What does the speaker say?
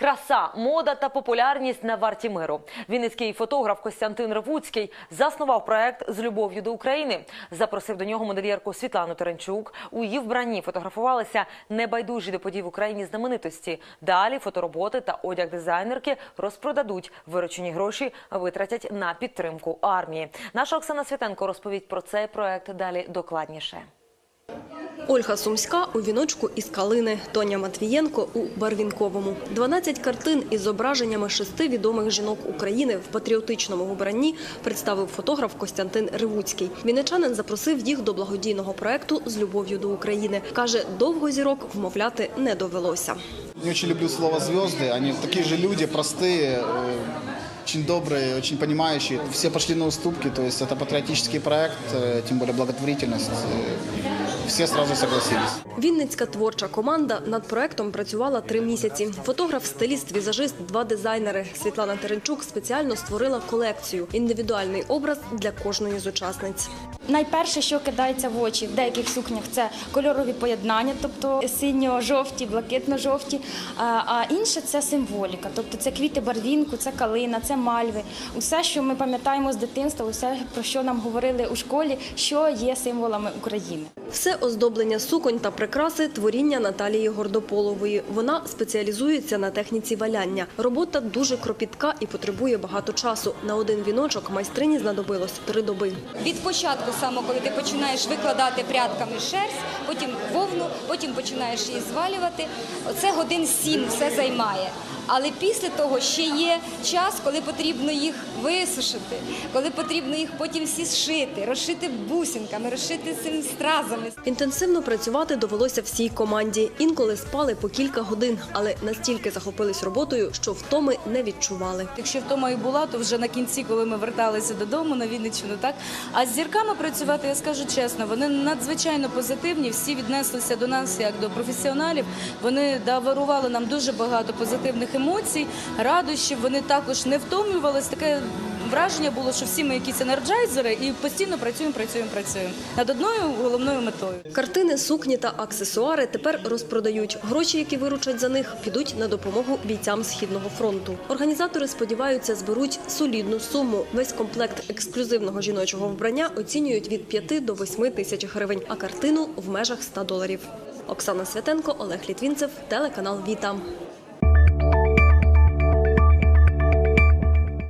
Краса, мода та популярність на варті миру. Вінницький фотограф Костянтин Ревуцький заснував проект з любов'ю до України. Запросив до нього модельєрку Світлану Теренчук. У її вбранні фотографувалися небайдужі до подій в Україні знаменитості. Далі фотороботи та одяг дизайнерки розпродадуть. Виручені гроші витратять на підтримку армії. Наша Оксана Святенко розповість про цей проект далі докладніше. Ольга Сумська у віночку із калини, Тоня Матвієнко у барвінковому. 12 картин із зображеннями шести відомих жінок України в патріотичному вбранні представив фотограф Костянтин Ривуцький. Вінничанин запросив їх до благодійного проекту з любов'ю до України. Каже, довго зірок вмовляти не довелося. Не очень люблю слово «звезды». Они такие же люди, простые, э, очень добрые, очень понимающие. Все пошли на уступки, то есть это патриотический проект, э, тем более благотворительность. Э, одразу согласились. Вінницька творча команда над проектом працювала три місяці. Фотограф, стиліст, візажист, два дизайнери. Світлана Теренчук спеціально створила колекцію індивідуальний образ для кожної з учасниць. Найперше, що кидається в очі в деяких сукнях, це кольорові поєднання, тобто синьо-жовті, блакитно-жовті. А а інше це символіка, тобто це квіти барвінку, це калина, це мальви. Усе, що ми пам'ятаємо з дитинства, усе про що нам говорили у школі, що є символами України. Все оздоблення суконь та прикраси творіння Наталії Гордополової. Вона спеціалізується на техніці валяння. Робота дуже кропітка і потребує багато часу. На один віночок майстрині знадобилось три доби. Від початку саме, коли ти починаєш викладати прядками шерсть, потім вовну, потім починаєш її звалювати. Це годин сім все займає. Але після того ще є час, коли потрібно їх висушити, коли потрібно їх потім всі зшити, розшити бусинками, розшити цими стразами. Інтенсивно працювати довелося всій команді. Інколи спали по кілька годин, але настільки захопились роботою, що втоми не відчували. Якщо втома і була, то вже на кінці, коли ми верталися додому на Вінниччину, так а з зірками працювати, я скажу чесно, вони надзвичайно позитивні. Всі віднеслися до нас як до професіоналів. Вони дарували нам дуже багато позитивних емоцій, радощів. Вони також не втомлювались. Таке враження було, що всі ми якісь енерджайзери і постійно працюємо, працюємо, працюємо над одною головною метою. Картини, сукні та аксесуари тепер розпродають. Гроші, які виручать за них, підуть на допомогу бійцям східного фронту. Організатори сподіваються, зберуть солідну суму. Весь комплект ексклюзивного жіночого вбрання оцінюють від 5 до 8 тисяч гривень, а картину в межах 100 доларів. Оксана Святенко, Олег Літвінцев, телеканал Віта.